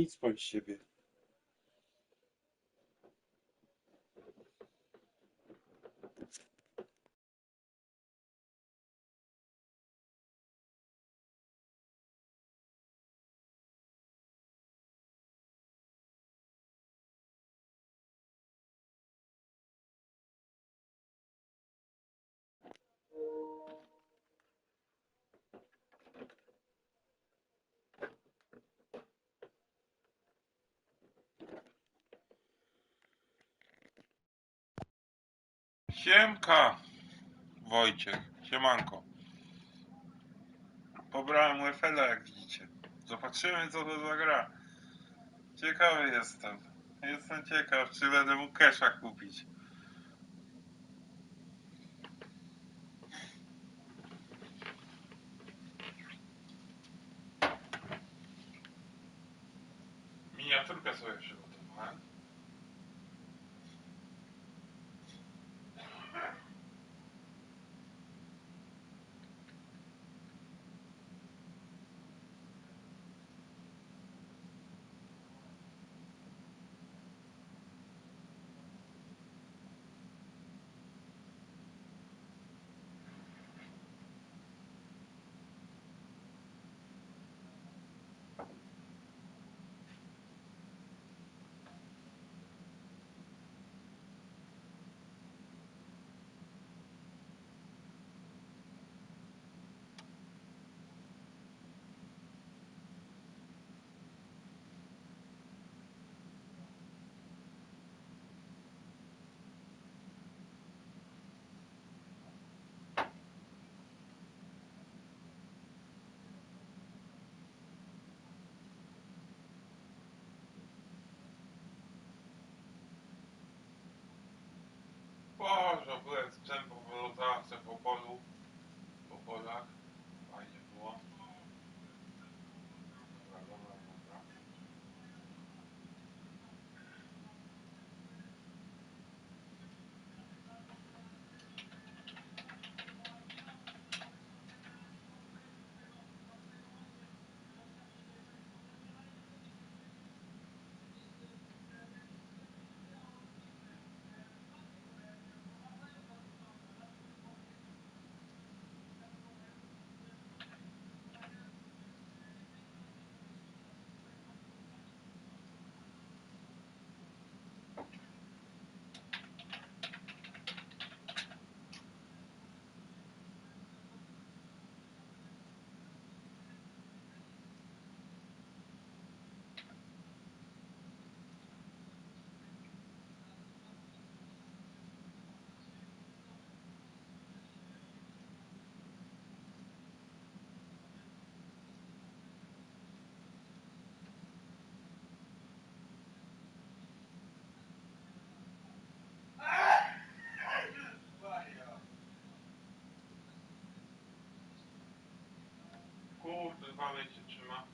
Nic z siebie. Siemka, Wojciech, siemanko. Pobrałem UFL-a, jak widzicie. Zobaczymy, co to za gra. Ciekawy jestem. Jestem ciekaw, czy będę mógł kesza kupić. Miniaturkę sobie przygotowałem. Pamięć się trzyma.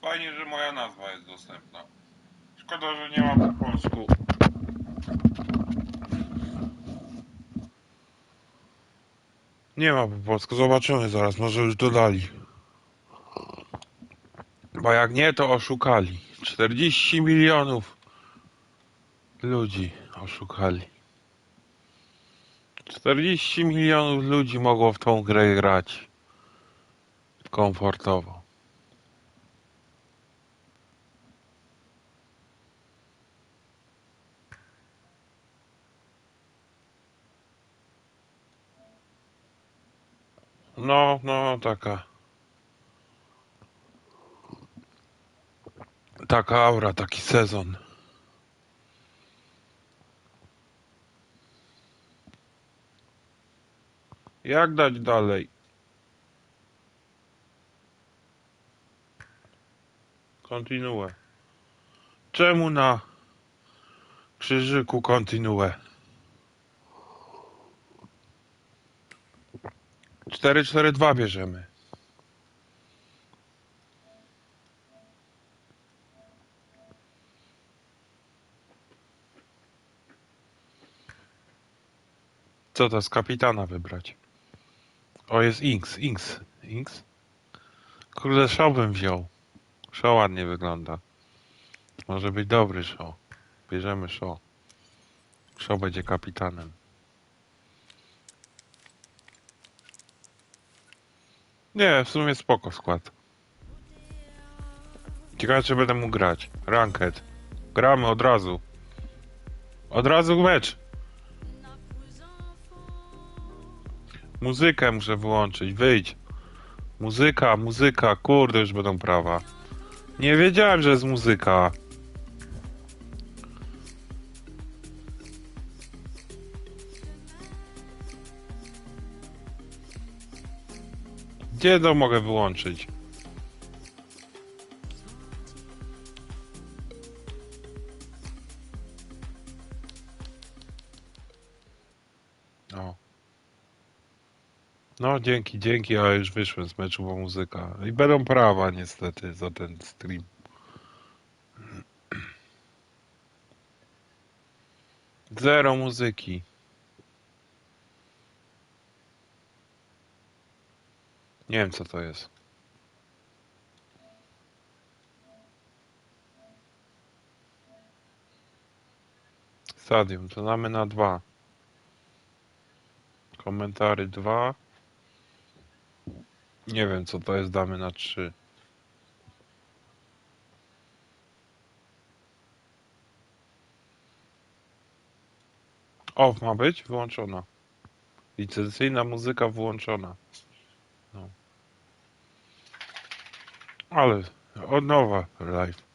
Fajnie, że moja nazwa jest dostępna. Szkoda, że nie ma po polsku. Nie ma po polsku, zobaczymy zaraz, może już dodali. Bo jak nie, to oszukali. 40 milionów ludzi oszukali. 40 milionów ludzi mogło w tą grę grać komfortowo. No, no, taka. Taka aura, taki sezon. Jak dać dalej? Kontynuuję. Czemu na krzyżyku cztery, cztery, dwa bierzemy. Co to z kapitana wybrać? O, jest Inks, Inks, Inks. Kurde, show bym wziął. Show ładnie wygląda. Może być dobry show. Bierzemy show. Show będzie kapitanem. Nie, w sumie spoko skład. Ciekawe, czy będę mógł grać. Ranked. Gramy od razu. Od razu mecz. Muzykę muszę wyłączyć. Wyjdź. Muzyka, muzyka. Kurde, już będą prawa. Nie wiedziałem, że jest muzyka. Gdzie to mogę wyłączyć? No, dzięki, dzięki, ale już wyszłem z meczu, bo muzyka. I będą prawa niestety za ten stream. Zero muzyki. Nie wiem co to jest. Stadium, to damy na dwa. Komentary dwa. Nie wiem co to jest, damy na trzy. Off ma być wyłączona. Licencyjna muzyka włączona. No. Ale od nowa live.